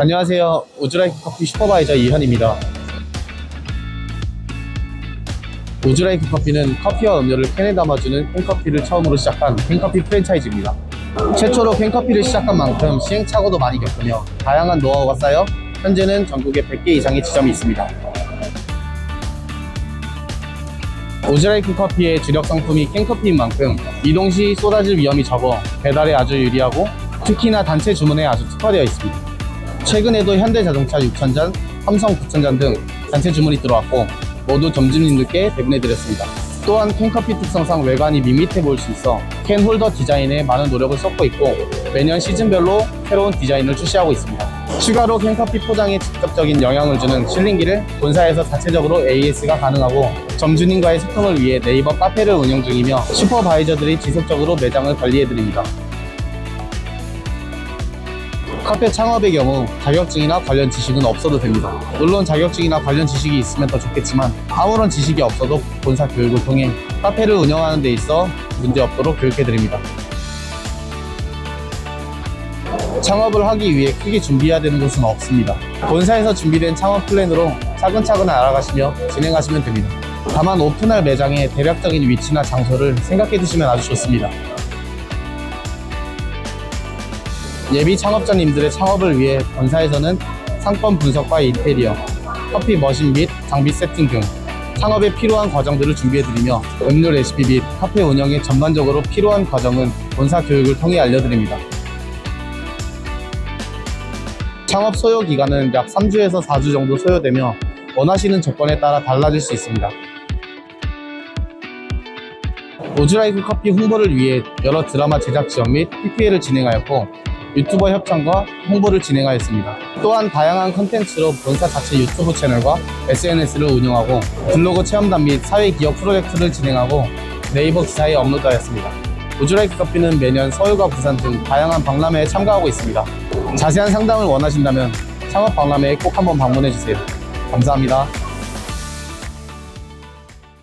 안녕하세요. 우즈라이크 커피 슈퍼바이저 이현입니다. 우즈라이크 커피는 커피와 음료를 캔에 담아주는 캔커피를 처음으로 시작한 캔커피 프랜차이즈입니다. 최초로 캔커피를 시작한 만큼 시행착오도 많이 겪으며 다양한 노하우가 쌓여 현재는 전국에 100개 이상의 지점이 있습니다. 오즈라이크 커피의 주력 상품이 캔커피인 만큼 이동 시 쏟아질 위험이 적어 배달에 아주 유리하고 특히나 단체 주문에 아주 특화되어 있습니다. 최근에도 현대자동차 6,000잔, 삼성 9,000잔 등 단체 주문이 들어왔고 모두 점주님들께 배분해드렸습니다. 또한 캔커피 특성상 외관이 밋밋해 보일 수 있어 캔 홀더 디자인에 많은 노력을 쏟고 있고 매년 시즌별로 새로운 디자인을 출시하고 있습니다. 추가로 캔커피 포장에 직접적인 영향을 주는 실링기를 본사에서 자체적으로 AS가 가능하고 점주님과의 소통을 위해 네이버 카페를 운영 중이며 슈퍼바이저들이 지속적으로 매장을 관리해드립니다. 카페 창업의 경우 자격증이나 관련 지식은 없어도 됩니다. 물론 자격증이나 관련 지식이 있으면 더 좋겠지만 아무런 지식이 없어도 본사 교육을 통해 카페를 운영하는 데 있어 문제 없도록 교육해 드립니다. 창업을 하기 위해 크게 준비해야 되는 것은 없습니다. 본사에서 준비된 창업 플랜으로 차근차근 알아가시며 진행하시면 됩니다. 다만 오픈할 매장의 대략적인 위치나 장소를 생각해 두시면 아주 좋습니다. 예비 창업자님들의 창업을 위해 본사에서는 상권 분석과 인테리어, 커피 머신 및 장비 세팅 등 창업에 필요한 과정들을 준비해드리며 음료 레시피 및 카페 운영에 전반적으로 필요한 과정은 본사 교육을 통해 알려드립니다. 창업 소요 기간은 약 3주에서 4주 정도 소요되며 원하시는 조건에 따라 달라질 수 있습니다. 오즈라이크 커피 홍보를 위해 여러 드라마 제작 지원 및 PPL을 진행하였고 유튜버 협찬과 홍보를 진행하였습니다. 또한 다양한 컨텐츠로 본사 자체 유튜브 채널과 SNS를 운영하고 블로그 체험단 및 사회 기업 프로젝트를 진행하고 네이버 기사에 업로드하였습니다. 우즈라이크 커피는 매년 서울과 부산 등 다양한 박람회에 참가하고 있습니다. 자세한 상담을 원하신다면 창업 박람회에 꼭 한번 방문해 주세요. 감사합니다.